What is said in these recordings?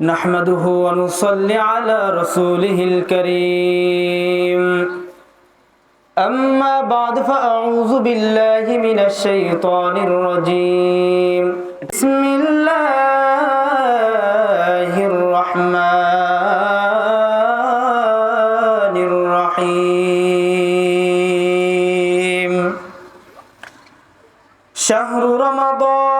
نحمده ونصلي على رسوله الكريم. أما بعد فأعوذ بالله من الشيطان الرجيم. بسم الله الرحمن الرحيم. شهر رمضان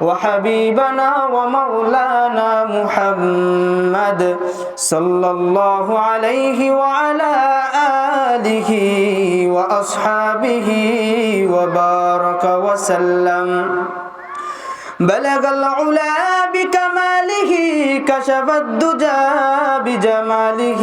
وحبيبنا ومولانا محمد صلى الله عليه وعلى آله وأصحابه وبارك وسلم. بلغ العلا بكماله كشف الدجى بجماله.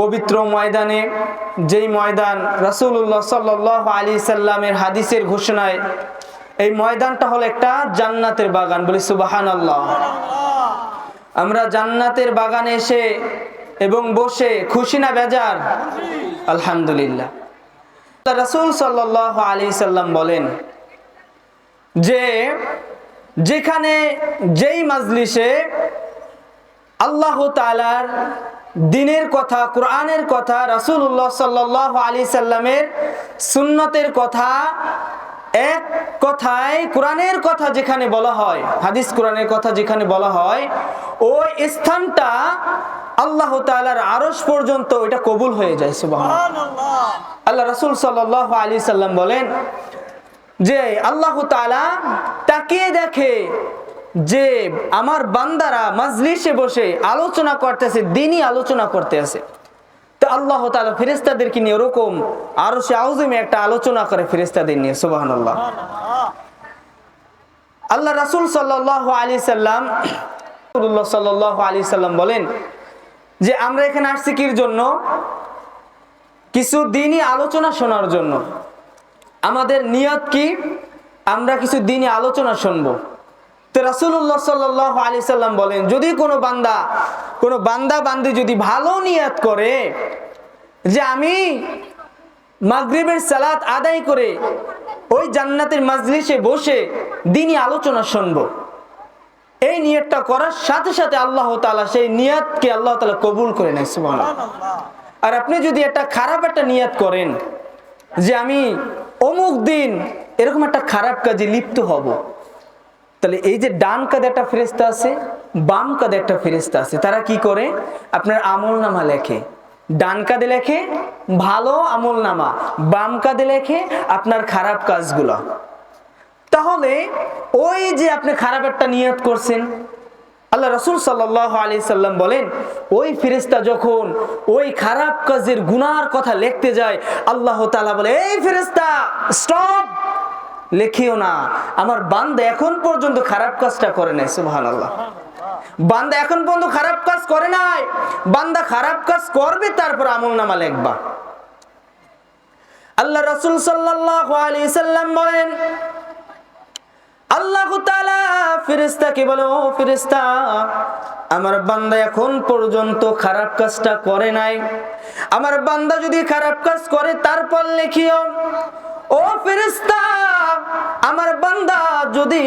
পবিত্র ময়দানে, যেই ময়দান রাসূলুল্লাহ সাল্লাহ আলী সাল্লামের হাদিসের ঘোষণায়, এই ময়দানটা হলো একটা জান্নাতের বাগান। বলি সুবাহান আল্লাহ আমরা জান্নাতের বাগানে এসে এবং বসে খুশি না বেজার? আলহামদুলিল্লাহ। রাসূল সাল্লাহ আলী সাল্লাম বলেন যে, যেখানে যেই মাজলিসে আল্লাহ তালার দিনের কথা কোরআনের কথা রাসুল্লাহ সাল্লাহ আলী সাল্লামের সুন্নতের কথা এক কথায় কোরআনের কথা যেখানে বলা হয় হাদিস কোরআনের কথা যেখানে বলা হয় ওই স্থানটা আল্লাহ তালার আরস পর্যন্ত ওইটা কবুল হয়ে যায় সুবাহ আল্লাহ রাসুল সাল্লাহ আলী সাল্লাম বলেন যে আল্লাহ তালা তাকে দেখে যে আমার বান্দারা মাজলিসে বসে আলোচনা করতেছে, দিনই আলোচনা করতে আছে। তো আল্লাহ তালা ফেরেস্তাদেরকে নিয়ে ওরকম আরও সে আউজিমে একটা আলোচনা করে ফেরেস্তাদের নিয়ে সুবাহান আল্লাহ আল্লাহ রাসুল সাল্লাহ সাল্লাম সাল্লাম বলেন যে, আমরা এখানে আসছি কির জন্য? কিছু দিনই আলোচনা শোনার জন্য। আমাদের নিয়ত কি? আমরা কিছু দিনই আলোচনা শুনব। তো রাসুল্লাহ সাল্লাহ আলি সাল্লাম বলেন যদি কোনো বান্দা কোনো বান্দা বান্দি যদি ভালো নিয়াত করে যে আমি মাগরিবের সালাত আদায় করে ওই জান্নাতের মাজলিসে বসে দিনই আলোচনা শুনব এই নিয়তটা করার সাথে সাথে আল্লাহ তালা সেই নিয়াতকে আল্লাহ তালা কবুল করে নেয় আর আপনি যদি একটা খারাপ একটা নিয়াত করেন যে আমি অমুক দিন এরকম একটা খারাপ কাজে লিপ্ত হব তাহলে এই যে ডান কাঁধে একটা ফেরিস্তা আছে, বাম কাঁধে একটা ফেরিস্তা আছে, তারা কি করে? আপনার আমল নামা লেখে। ডান কাঁধে লেখে, ভালো আমল নামা বাম কাঁধে লেখে, আপনার খারাপ কাজগুলো। তাহলে ওই যে আপনি খারাপ একটা নিয়ত করছেন, আল্লাহ রসুল সাল্লাহ আলি সাল্লাম বলেন, ওই ফেরিস্তা যখন ওই খারাপ কাজের গুনার কথা লিখতে যায়, আল্লাহ তালা বলে, এই ফেরিস্তা স্টপ লেখিও না। আমার বান্দা এখন পর্যন্ত খারাপ কাজটা করে নাই সুবহান আল্লাহ বান্দা এখন পর্যন্ত খারাপ কাজ করে নাই। বান্দা খারাপ কাজ করবে, তারপর আমল নামা লেখবা। আল্লাহ রসুল সাল্লাহ আলি সাল্লাম বলেন, আল্লাহ তাআলা ফেরেশতাকে বলে, ও ফেরেশতা, আমার বান্দা এখন পর্যন্ত খারাপ কাজটা করে নাই। আমার বান্দা যদি খারাপ কাজ করে, তারপর লিখিও। ও ফেরেশতা আমার বান্দা যদি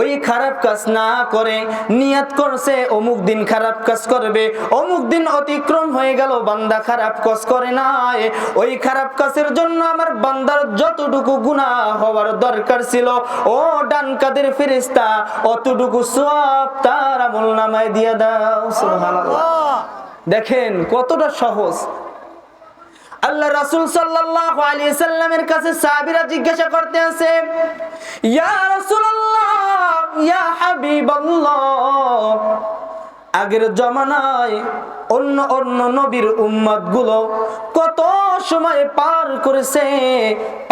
ওই খারাপ কাজ না করে নিয়াত করছে অমুক দিন খারাপ কাজ করবে অমুক দিন অতিক্রম হয়ে গেল বান্দা খারাপ কাজ করে নাই। ওই খারাপ কাজের জন্য আমার বান্দার যতটুকু গুনাহ হওয়ার দরকার ছিল ও ডান কাদের ফেরেশতা অতটুকু সব তার আমল নামায় দিয়ে দাও দেখেন কতটা সহজ। আল্লাহ রাসূল সাল্লাল্লাহু আলাইহি সাল্লামের কাছে সাহাবীরা জিজ্ঞাসা করতে আসে ইয়া রাসূলুল্লাহ, ইয়া হাবিবাল্লাহ, আগের জমানায় অন্য অন্য নবীর উম্মতগুলো কত সময় পার করেছে?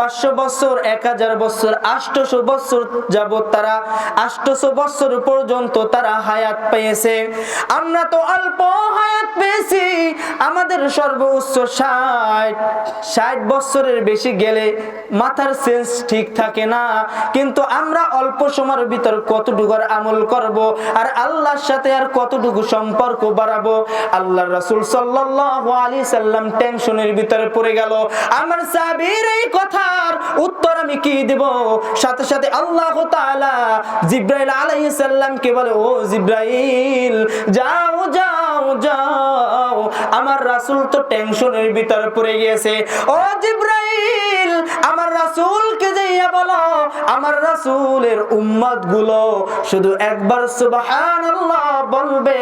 পাঁচশো বছর, এক হাজার বছর আষ্টশো বছর যাবত তারা আষ্টশো বছর পর্যন্ত তারা হায়াত পেয়েছে। আমরা তো অল্প হায়াত পেয়েছি। আমাদের সর্বোচ্চ ষাট ষাট বছরের বেশি গেলে মাথার সেন্স ঠিক থাকে না। কিন্তু আমরা অল্প সময়ের ভিতর কতটুকু আর আমল করব আর আল্লাহর সাথে আর কতটুকু সম্পর্ক বাড়াবো? আল্লাহ রাসূল সাল্লাল্লাহু আলাইহি সাল্লাম টেনশনের ভিতরে পড়ে গেল। আমার সাহাবীর এই কথার উত্তর আমি কি দেব? সাথে সাথে আল্লাহ জিব্রাইল আলাইহিস সালামকে বলে, ও জিব্রাইল, যাও যাও যাও। আমার রাসুল তো টেনশনের ভিতরে পড়ে গিয়েছে। ও জিব্রাইল, আমার রাসূলকে যাইয়া বলো, আমার রাসূলের উম্মতগুলো শুধু একবার সুবহানাল্লাহ বলবে,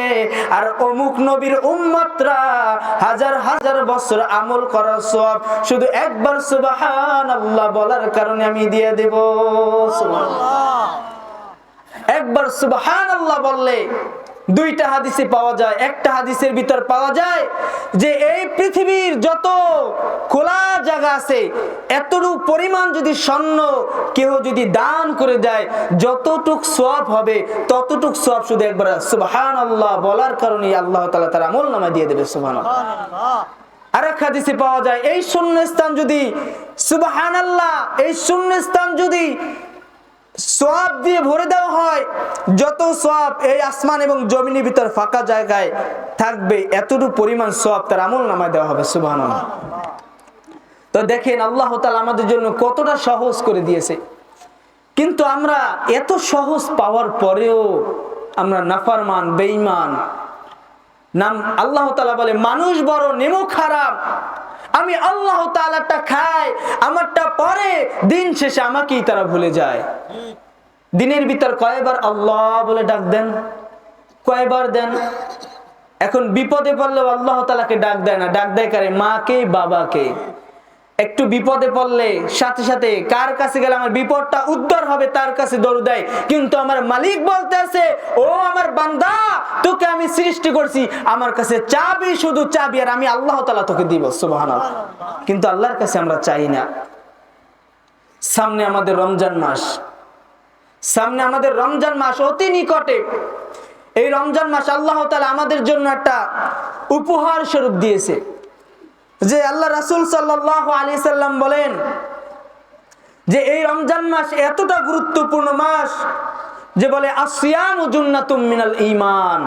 আর অমুক নবীর উম্মতরা হাজার হাজার বছর আমল করার সব শুধু একবার সুবহানাল্লাহ বলার কারণে আমি দিয়ে দেব। একবার সুবহানাল্লাহ বললে দুইটা হাদিসে পাওয়া যায় একটা হাদিসের ভিতর পাওয়া যায় যে এই পৃথিবীর যত খোলা জায়গা আছে এতটুকু পরিমাণ যদি স্বর্ণ কেউ যদি দান করে দেয় যতটুক সব হবে ততটুক সব শুধু একবার সুবহানাল্লাহ বলার কারণে আল্লাহ তাআলা তার আমল নামা দিয়ে দেবে সুবহানাল্লাহ। আর এক হাদিসে পাওয়া যায় এই শূন্য স্থান যদি সুবহানাল্লাহ এই শূন্য স্থান যদি সোয়াব দিয়ে ভরে দেওয়া হয়। যত সোয়াব এই আসমান এবং জমিনের ভিতর ফাঁকা জায়গায় থাকবে, এতটুকু পরিমাণ সোয়াব তার আমল নামায় দেওয়া হবে সুবাহ তো দেখেন, আল্লাহ তালা আমাদের জন্য কতটা সহজ করে দিয়েছে। কিন্তু আমরা এত সহজ পাওয়ার পরেও আমরা নাফারমান, বেঈমান, নাম আল্লাহ তালা বলে, মানুষ বড়, নেমো খারাপ। আমি আল্লাহ তালাটা খাই, আমারটা পরে, দিন শেষে আমাকেই তারা ভুলে যায়। দিনের ভিতর কয়বার আল্লাহ বলে ডাক দেন? কয়বার দেন? এখন বিপদে পড়লেও আল্লাহ তালাকে ডাক দেয় না। ডাক দেয় কারে? মাকে, বাবাকে। একটু বিপদে পড়লে সাথে সাথে কার কাছে গেলে আমার বিপদটা উদ্ধার হবে, তার কাছে দৌড় দেয়। কিন্তু আমার মালিক বলতে আছে ও আমার বান্দা আমি সৃষ্টি করছি, আমার কাছে চাবি শুধু চাবি, আর আমি আল্লাহ তালা তোকে দিব সুবাহ কিন্তু আল্লাহর কাছে আমরা চাই না। সামনে আমাদের রমজান মাস। সামনে আমাদের রমজান মাস অতি নিকটে। এই রমজান মাস আল্লাহ তালা আমাদের জন্য একটা উপহার স্বরূপ দিয়েছে। যে আল্লাহ রাসুল সাল্লাহ আলি সাল্লাম বলেন যে এই রমজান মাস এতটা গুরুত্বপূর্ণ মাস যে বলে আসিয়াম মিনাল ইমান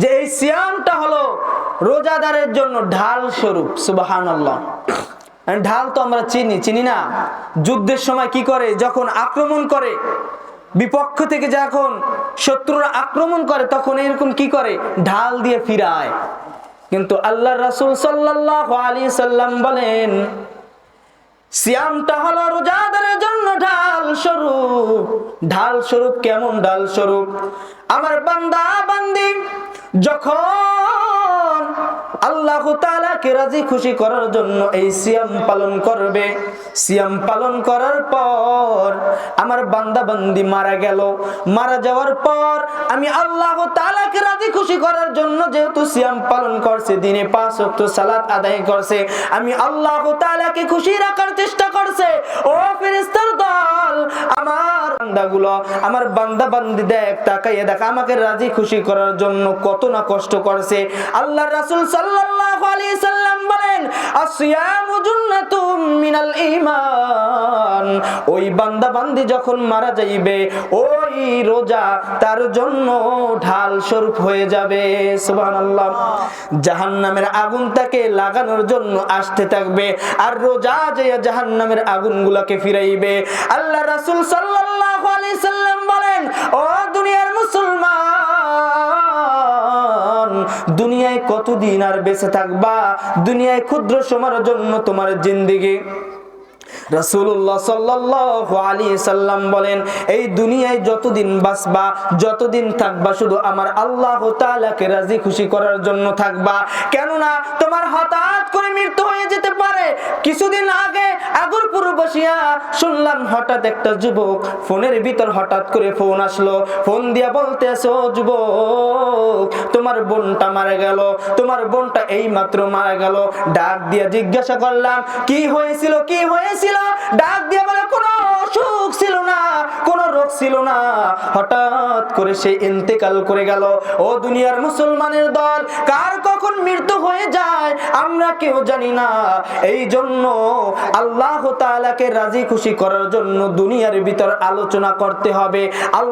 যে এই সিয়ামটা হলো রোজাদারের জন্য ঢাল স্বরূপ, সুবহানাল্লাহ। ঢাল তো আমরা চিনি চিনি না? যুদ্ধের সময় কি করে? যখন আক্রমণ করে, বিপক্ষ থেকে যখন শত্রুরা আক্রমণ করে, তখন এরকম কি করে? ঢাল দিয়ে ফিরায়। কিন্তু আল্লাহ রাসূল সাল্লাল্লাহু আলাইহি সাল্লাম বলেন, সিয়ামটা হলো রোজাদারের জন্য ঢাল স্বরূপ ঢাল স্বরূপ কেমন ঢাল স্বরূপ আমার বান্দা বান্দি যখন আল্লাহ তাআলাকে রাজি খুশি করার জন্য এই সিয়াম পালন করবে। সিয়াম পালন করার পর আমার মারা গেল। মারা যাওয়ার পর আমি আল্লাহ তাআলাকে রাজি খুশি করার জন্য যেহেতু সিয়াম পালন করছে, দিনে পাঁচ ওয়াক্ত সালাত আদায় করছে, আমি আল্লাহ তাআলাকে খুশি রাখার চেষ্টা করছে। ও দল, আমার বান্দাগুলো, আমার বান্দা বান্দি দেখ, তাকাইয়ে দেখ, আমাকে রাজি খুশি করার জন্য কত না কষ্ট করছে। আল্লাহ রাসূল ওই বান্দা বান্দি যখন মারা যাইবে, ওই রোজা তার জন্য ঢাল স্বরূপ হয়ে যাবে। জাহান্নামের আগুন তাকে লাগানোর জন্য আসতে থাকবে আর রোজা যে জাহান্নামের আগুনগুলোকে ফিরাইবে। আল্লাহ রাসূল সাল্লাল্লাহু সাল্লাম বলেন, ও দুনিয়ার মুসলমান দুনিয়ায় কতদিন আর বেঁচে থাকবা? দুনিয়ায় ক্ষুদ্র সময়ের জন্য তোমার জিন্দিগি। শুনলাম, হঠাৎ একটা যুবক ফোনের ভিতর হঠাৎ করে ফোন আসলো। ফোন দিয়া বলতেছো যুবক, তোমার বোনটা মারা গেল। তোমার বোনটা এই মাত্র মারা গেল। ডাক দিয়া জিজ্ঞাসা করলাম, কি হয়েছিল কি হয়েছিল? ডাক দিয়ে বলে, কোনো অসুখ ছিল না, কোনো রোগ ছিল না। হঠাৎ করে সে ইন্তেকাল করে গেল। ও দুনিয়ার মুসলমানের দল, কার কখন মৃত্যু হয়ে যায়, আমরা কেউ জানি না। এই জন্য আল্লাহ তালাকে রাজি খুশি করার জন্য দুনিয়ার ভিতর আলোচনা করতে হবে। আল্লাহ